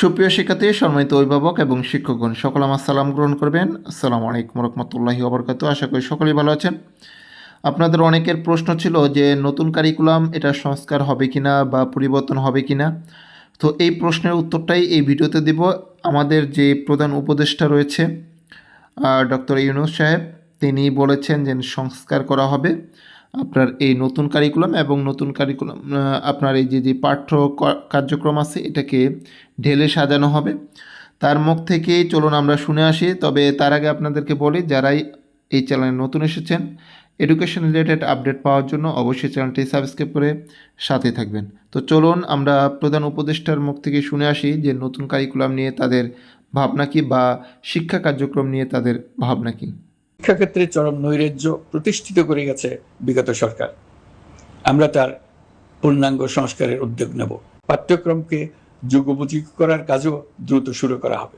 সুপ্রিয় শিক্ষার্থী, সম্মানিত অভিভাবক এবং শিক্ষকগণ, সকল আমার সালাম গ্রহণ করবেন। আসসালামু আলাইকুম রহমতুল্লাহি ওবরকাত আশা করি সকলেই ভালো আছেন। আপনাদের অনেকের প্রশ্ন ছিল যে, নতুন কারিকুলাম এটা সংস্কার হবে কিনা বা পরিবর্তন হবে কিনা? তো এই প্রশ্নের উত্তরটাই এই ভিডিওতে দেব। আমাদের যে প্রধান উপদেষ্টা রয়েছে ডক্টর ইউনুস সাহেব, তিনি বলেছেন যে, সংস্কার করা হবে। আপনার এই নতুন কারিকুলাম এবং নতুন কারিকুলাম আপনার এই যে যে পাঠ্য কার্যক্রম আছে, এটাকে ঢেলে সাজানো হবে। তার মুখ থেকেই চলুন আমরা শুনে আসি, তবে তার আগে আপনাদেরকে বলি, যারাই এই চ্যানেলে নতুন এসেছেন এডুকেশন রিলেটেড আপডেট পাওয়ার জন্য অবশ্যই চ্যানেলটি সাবস্ক্রাইব করে সাথে থাকবেন। তো চলুন আমরা প্রধান উপদেষ্টার মুখ থেকে শুনে আসি, যে নতুন কারিকুলাম নিয়ে তাদের ভাবনা কি বা শিক্ষা কার্যক্রম নিয়ে তাদের ভাবনা কি। শিক্ষাক্ষেত্রে চরম নৈরাজ্য প্রতিষ্ঠিত করে গেছে বিগত সরকার। আমরা তার পূর্ণাঙ্গ সংস্কারের উদ্যোগ নেব। পাঠ্যক্রমকে যুগোপযোগী করার কাজও দ্রুত শুরু করা হবে।